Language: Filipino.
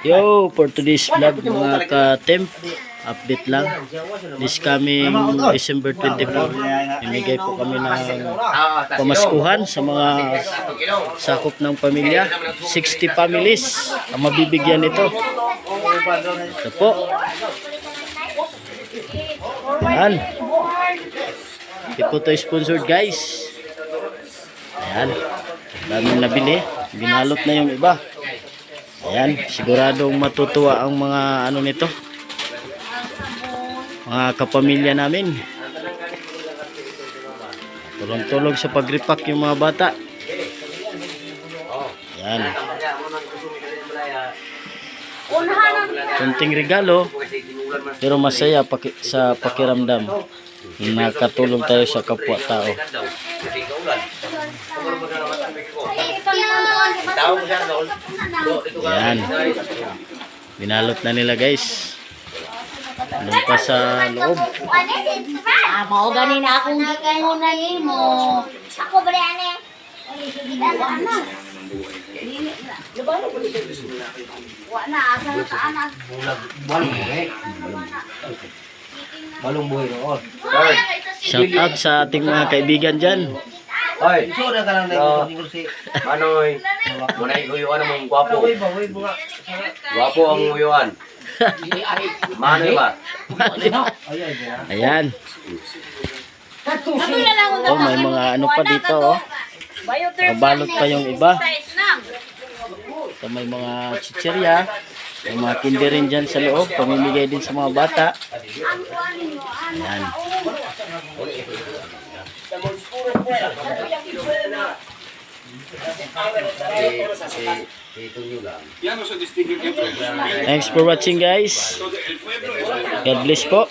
Yo, for today's vlog mga ka-temp, update lang. This coming December 24, imigay po kami ng pamaskuhan sa mga sakop ng pamilya. 60 families ang mabibigyan nito. Ito po. Ayan. Hindi po ito sponsored guys. Ayan. Daming nabili. Binalot na yung iba. Ayan, siguradong matutuwa ang mga ano nito. Mga kapamilya namin. Tulong-tulong sa pagripak yung mga bata. Ayan. Kunting regalo, pero masaya paki sa pakiramdam. Nakatulong tayo sa kapwa-tao. Ayan. Binalot na nila guys. Doon pa sa loob. Ah, mao gani na akong gikuna nimo. Ako bari ane. Wa na asa na ka anak. Balong buhay noon. Shout out sa ating mga kaibigan dyan. Hoy, Sura ka lang Oo. na ito Manoy. Munay uyuan mong gwapo. Gwapo ang uyuan. Manoy ba? Ayan. Oh, may mga ano pa dito oh. Mabalot pa yung iba. So, may mga chichirya. May mga kinder rin dyan sa loob. Pamimigay din sa mga bata. Lang. Thanks for watching guys. God bless po.